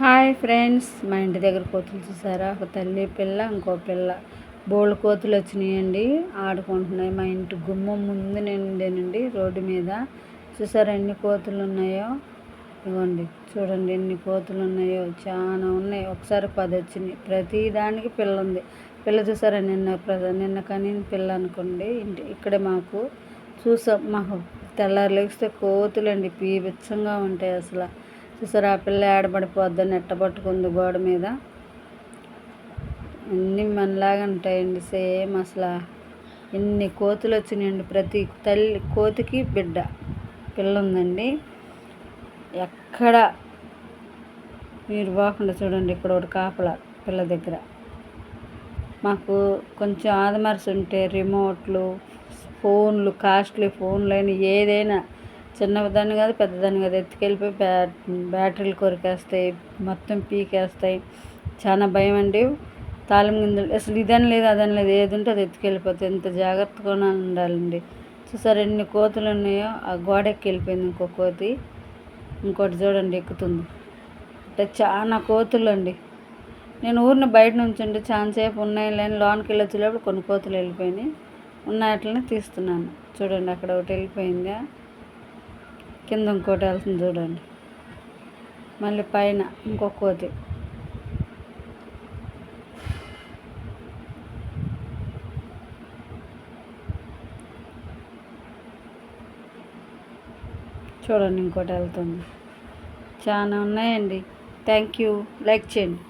Hi friends మా ఇంటి దగ్గర కోతులు చూసారా? ఒక తల్లి పిల్ల ఇంకో పిల్ల. బోల్డ్ కోతులు వచ్చినాయండి ఆడుకుంటున్నాయి. మా ఇంటి గుమ్మం ముందు నిండేనండి రోడ్డు మీద. చూసారా ఎన్ని కోతులు ఉన్నాయో? ఇవ్వండి చూడండి ఎన్ని కోతులు ఉన్నాయో. చాలా ఉన్నాయి. ఒకసారి పది వచ్చినాయి. ప్రతి దానికి పిల్ల ఉంది. పిల్ల చూసారా? నిన్న నిన్న కానీ పిల్ల అనుకోండి ఇంటి ఇక్కడే మాకు చూసాం. మాకు తెల్లారు లేస్తే కోతులండి పీబిచ్చంగా ఉంటాయి అసలు. చూసారు ఆ పిల్ల ఏడబడిపోద్దని ఎట్టబట్టుకుంది గోడ మీద. అన్నీ మనలాగా ఉంటాయండి సేమ్ అసలు. ఎన్ని కోతులు వచ్చినాయండి ప్రతి తల్లి కోతికి బిడ్డ పిల్ల ఉందండి. ఎక్కడ మీరు పోకుండా చూడండి ఇక్కడ ఒకటి కాపల పిల్ల దగ్గర. మాకు కొంచెం ఆదమర్స్ ఉంటే రిమోట్లు ఫోన్లు కాస్ట్లీ ఫోన్లు అయినా ఏదైనా చిన్నదాన్ని కాదు పెద్దదాన్ని కాదు. ఎత్తుకెళ్ళిపోయి బ్యా బ్యాటరీలు కొరికేస్తాయి మొత్తం పీకేస్తాయి. చాలా భయం అండి తాళం గింజలు అసలు ఇదని లేదు అదని లేదు. ఏది ఉంటే అది ఎత్తుకెళ్ళిపోతుంది ఎంత జాగ్రత్తగా ఉండాలండి. చూసారు ఎన్ని కోతులు ఉన్నాయో? ఆ గోడ ఎక్కి వెళ్ళిపోయింది ఇంకో కోతి. ఇంకోటి చూడండి ఎక్కుతుంది. అంటే చాలా కోతులు అండి నేను ఊరిని బయట నుంచి ఉండి చాలాసేపు ఉన్నాయి లేని లోనికి వెళ్ళొచ్చేటప్పుడు కొన్ని కోతులు వెళ్ళిపోయినాయి. ఉన్న వాటిని తీస్తున్నాను. చూడండి అక్కడ ఒకటి వెళ్ళిపోయిందా? కింద ఇంకోటి వెళ్తుంది చూడండి. మళ్ళీ పైన ఇంకొక కోతి చూడండి ఇంకోటి వెళ్తుంది. చాలా ఉన్నాయండి. థ్యాంక్ యూ లైక్ చేయండి.